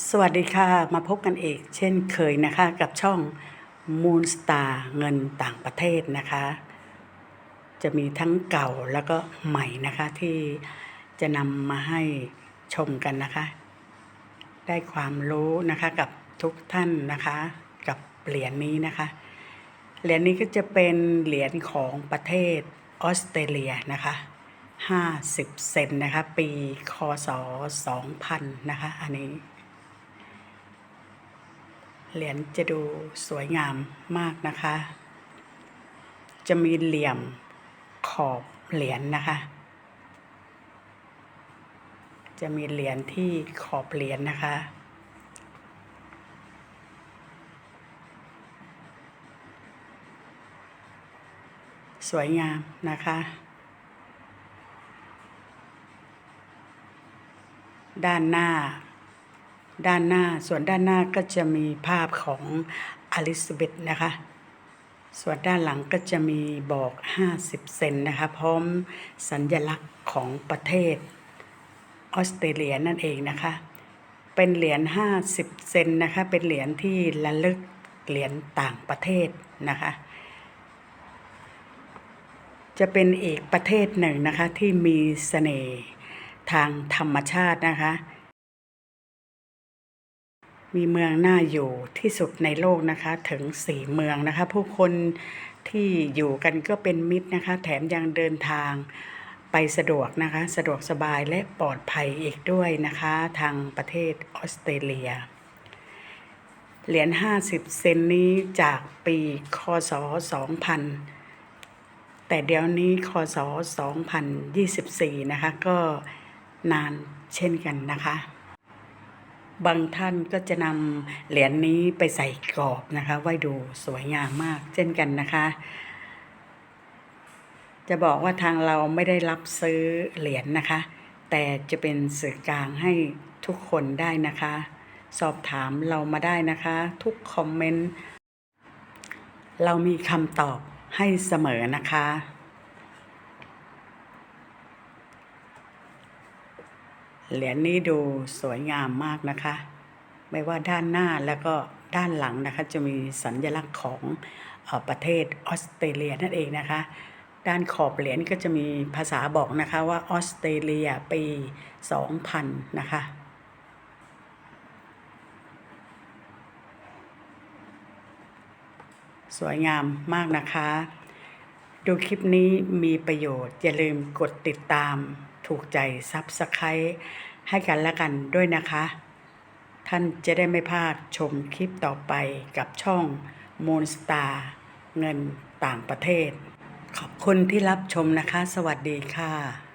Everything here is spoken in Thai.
สวัสดีค่ะ มาพบกันอีกเช่นเคยนะคะกับช่อง Moon Star เงินต่างประเทศนะคะ จะมีทั้งเก่าแล้วก็ใหม่นะคะที่จะนำมาให้ชมกันนะคะ ได้ความรู้นะคะกับทุกท่านนะคะ กับเหรียญนี้นะคะ เหรียญนี้ก็จะเป็นเหรียญของประเทศออสเตรเลียนะคะ50 เซนนะคะ ปีคศ 2000 นะคะ อันนี้ เหรียญจะดูสวยงามมากนะคะ จะมีเหลี่ยมขอบเหรียญนะคะ จะมีเหรียญที่ขอบเหรียญนะคะ สวยงามนะคะ ด้านหน้า ด้านหน้าส่วนด้านหน้าก็จะมีภาพของอลิซาเบธนะคะ ส่วนด้านหลังก็จะมีบอก 50 เซนนะคะ พร้อมสัญลักษณ์ของประเทศออสเตรเลียนั่นเองนะคะ เป็นเหรียญ 50 เซนนะคะ เป็นเหรียญที่ระลึกเหรียญต่างประเทศนะคะ จะเป็นอีกประเทศหนึ่งนะคะที่มีเสน่ห์ทางธรรมชาตินะคะ มีเมืองน่าอยู่ที่สุดในโลกนะคะถึงสี่เมืองนะคะ ผู้คนที่อยู่กันก็เป็นมิตรนะคะ แถมยังเดินทางไปสะดวกนะคะ สะดวกสบายและปลอดภัยอีกด้วยนะคะ ทางประเทศออสเตรเลีย เหรียญ 50 เซนนี้จากปีคศ 2000 แต่เดี๋ยวนี้คศ 2024 นะคะ ก็นานเช่นกันนะคะ บางท่านก็จะนำเหรียญนี้ไปใส่กรอบนะคะ ไว้ดูสวยงามมากเช่นกันนะคะ จะบอกว่าทางเราไม่ได้รับซื้อเหรียญนะคะ แต่จะเป็นสื่อกลางให้ทุกคนได้นะคะ สอบถามเรามาได้นะคะ ทุกคอมเมนต์ เรามีคำตอบให้เสมอนะคะ เหรียญนี้ดูสวยงามมากนะคะ ไม่ว่าด้านหน้าแล้วก็ด้านหลังนะคะ จะมีสัญลักษณ์ของอประเทศออสเตรเลียนั่นเองนะคะ ด้านขอบเหรียญก็จะมีภาษาบอกนะคะว่าออสเตรเลียปี 2000 นะคะ สวยงามมากนะคะ ดูคลิปนี้มีประโยชน์อย่าลืมกดติดตาม ถูกใจซับสไครต์ให้กันและกันด้วยนะคะ ท่านจะได้ไม่พลาดชมคลิปต่อไปกับช่อง Moon Star เงินต่างประเทศ ขอบคุณที่รับชมนะคะ สวัสดีค่ะ